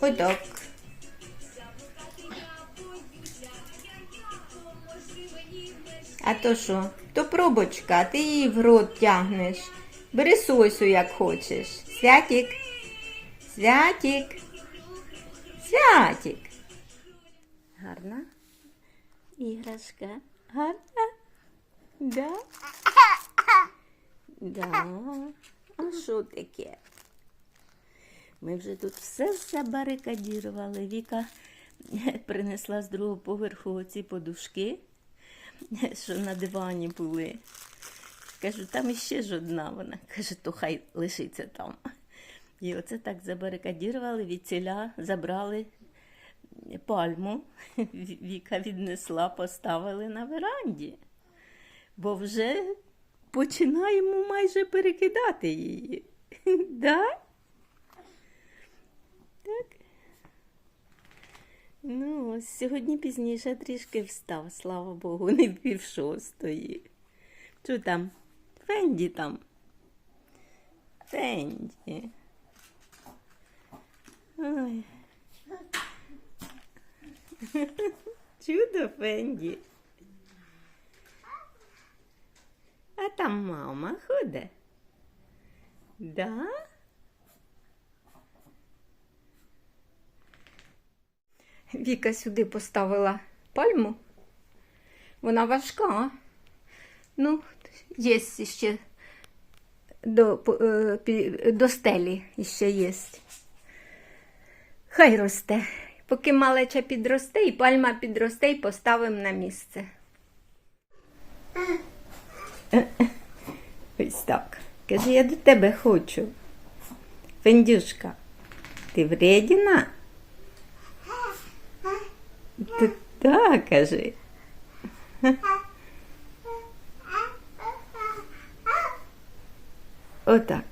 Отак. А то що? То пробочка, ти її в рот тягнеш. Бери сосу, як хочеш. Святік. Святік. Святік. Гарна іграшка. Гарна? Да? Да. А що таке? Ми вже тут все забарикадірували. Віка принесла з другого поверху оці подушки, що на дивані були. Кажу, там іще ж одна. Вона каже, то хай лишиться там. І оце так забарикадірували, від ціля забрали пальму. Віка віднесла, поставили на веранді. Бо вже починаємо майже перекидати її. Да? Так. Ну, сьогодні пізніше трішки встав, слава Богу, не пів шостої. Що там? Фенді там. Фенді. Ой. Чудо Фенді. А там мама ходить. Да? Віка сюди поставила пальму. Вона важка. Ну, є ще до, е, до стелі ще є. Хай росте. Поки малеча підросте, і пальма підросте, і поставимо на місце. Ось так. Каже, я до тебе хочу. Фендюшка, ти вредіна? Ти так, кажи. Отак.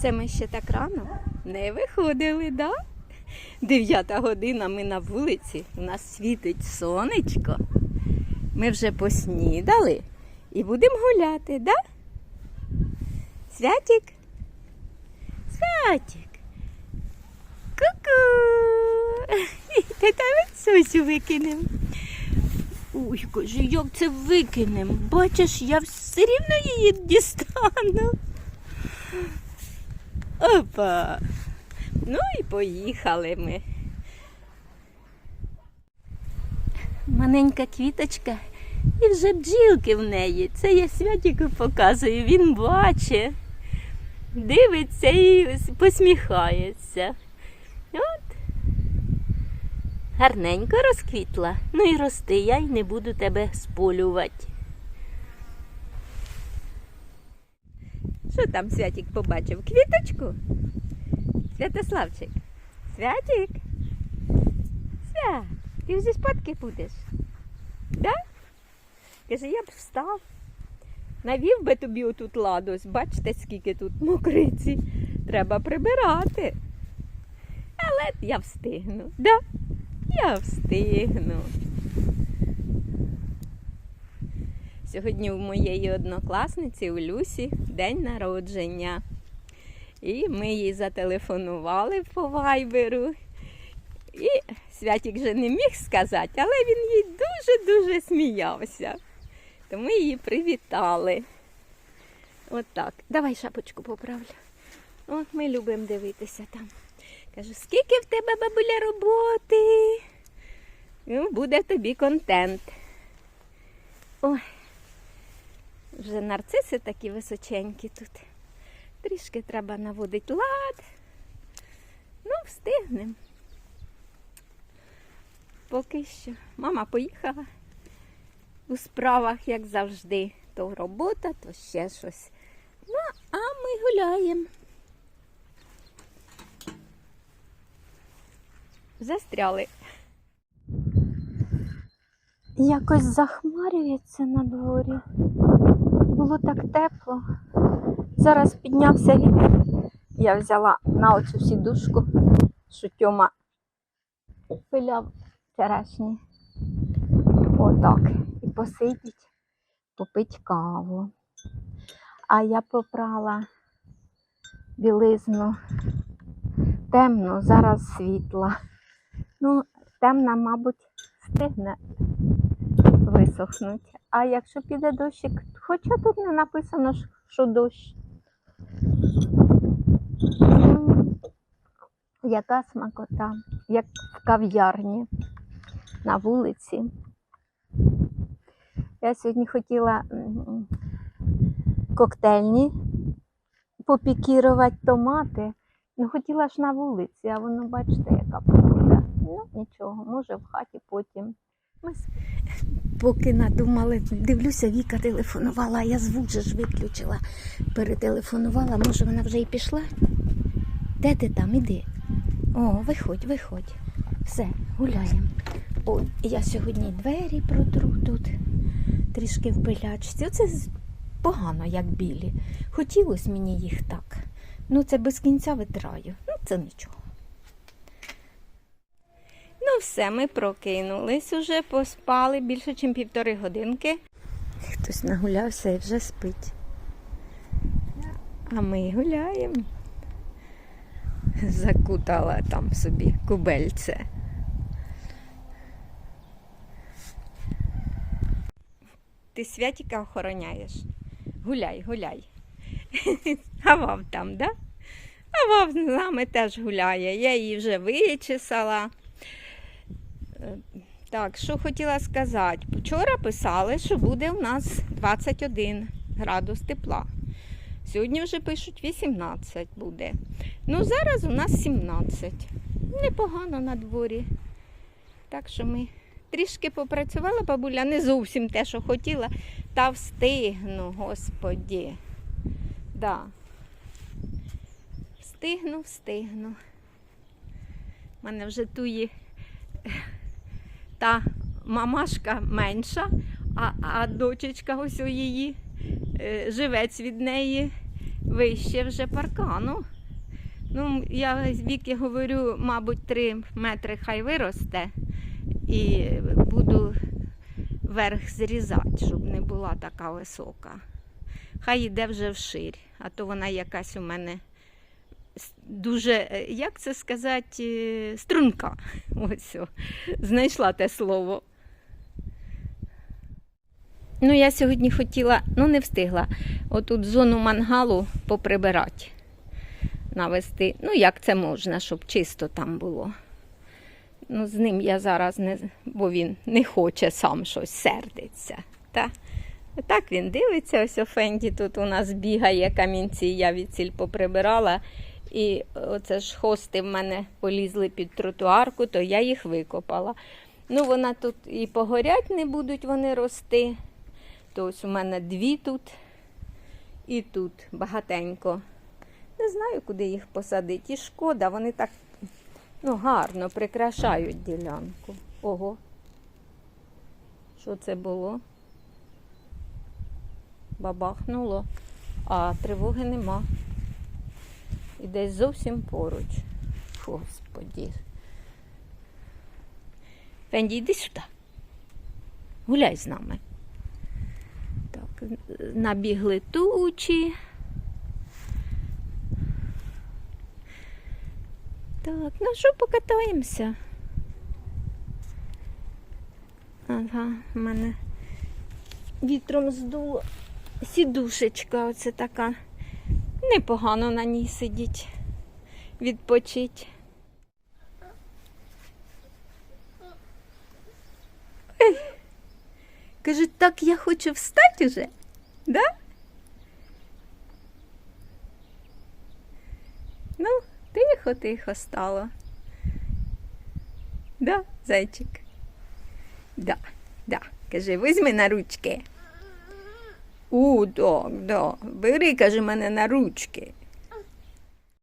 Це ми ще так рано не виходили, да? Дев'ята година ми на вулиці, у нас світить сонечко. Ми вже поснідали і будемо гуляти, да? Святік? Святік. Ку-ку. Та там сосю викинем. Ой, каже, як це викинем? Бачиш, я все рівно її дістану. Опа. Ну і поїхали ми. Маленька квіточка, і вже бджілки в неї. Це я святіку показую, він бачить, дивиться і посміхається. От. Гарненько розквітла. Ну і рости, я й не буду тебе сполювати. Що там Святік побачив? Квіточку? Святославчик. Святік? Свят, ти вже спадки будеш? Да? Каже, я б встав. Навів би тобі отут ладось. Бачите, скільки тут мокриці. Треба прибирати. Але я встигну, да? Я встигну. Сьогодні у моєї однокласниці у Люсі день народження. І ми їй зателефонували по вайберу. І Святік вже не міг сказати, але він їй дуже-дуже сміявся. То ми її привітали. Отак. Давай шапочку поправлю. От ми любимо дивитися там. Кажу, скільки в тебе бабуля роботи? Ну, буде тобі контент. Ой, вже нарциси такі височенькі тут. Трішки треба наводити лад. Ну, встигнемо. Поки що. Мама поїхала у справах, як завжди. То робота, то ще щось. Ну, а ми гуляємо. Застряли. Якось захмарюється на дворі. Було так тепло. Зараз піднявся вітер. Я взяла на оцю сідушку, що Тьома пиляв черешні. Отак. Посидіть. попити каву. А я попрала білизну темну, зараз світла. Ну, темна, мабуть, встигне висохнути. А якщо піде дощик, хоча тут не написано, що дощ. Яка смакота, як в кав'ярні на вулиці. Я сьогодні хотіла коктейльні попікірувати томати. Ну, хотіла ж на вулиці, а воно, бачите, яка погода. Ну, нічого, може в хаті потім. Ми Поки надумали, дивлюся, Віка телефонувала, я звук же ж виключила. Перетелефонувала, може вона вже і пішла. Де ти там? Іди. О, виходь, виходь. Все, гуляємо. О, я сьогодні двері протру тут, трішки в пилячці. Оце погано, як білі. Хотілося мені їх так. Ну, це без кінця витираю. Ну, це нічого. Ну, все, ми прокинулись уже, поспали більше, ніж півтори годинки. Хтось нагулявся і вже спить. А ми гуляємо. Закутала там собі кубельце. Ти святіка охороняєш? Гуляй, гуляй. А вав там, да? А вав з нами теж гуляє. Я її вже вичесала. Е, Так, що хотіла сказати. Вчора писали, що буде у нас 21 градус тепла. Сьогодні вже пишуть 18 буде. Ну, зараз у нас 17. Непогано на дворі. Так що ми трішки попрацювала, бабуля, не зовсім те, що хотіла, та встигну, господі. Да. Встигну, встигну. У мене вже туї та мамашка менша, а, а дочечка ось у її е, живець від неї вище вже паркану. Ну, я з віки говорю, мабуть, 3 метри хай виросте і буду верх зрізати, щоб не була така висока. Хай йде вже вширь, а то вона якась у мене дуже, е, як це сказати, е, струнка. Ось, знайшла те слово. Ну, я сьогодні хотіла, ну не встигла, отут зону мангалу поприбирати, навести. Ну, як це можна, щоб чисто там було. Ну, з ним я зараз не, бо він не хоче сам щось сердиться. Та? Так він дивиться, ось Фенді тут у нас бігає камінці, я від ціль поприбирала. І оце ж хости в мене полізли під тротуарку, то я їх викопала. Ну, вона тут і погорять не будуть вони рости. То ось у мене дві тут і тут багатенько. Не знаю, куди їх посадити. І шкода, вони так ну, гарно прикрашають ділянку. Ого. Що це було? Бабахнуло, а тривоги нема. І десь зовсім поруч. Господі. Фенді, йди сюди. Гуляй з нами. Так, набігли тучі. Так, ну що покатаємося? Ага, в мене вітром здуло. Сідушечка оце така. Непогано на ній сидіть, відпочить. Каже, так я хочу встати уже, да? Ну, тихо, тихо стало. Да, зайчик? Да, да. Каже, візьми на ручки. У, так, да. Бери, каже, мене на ручки.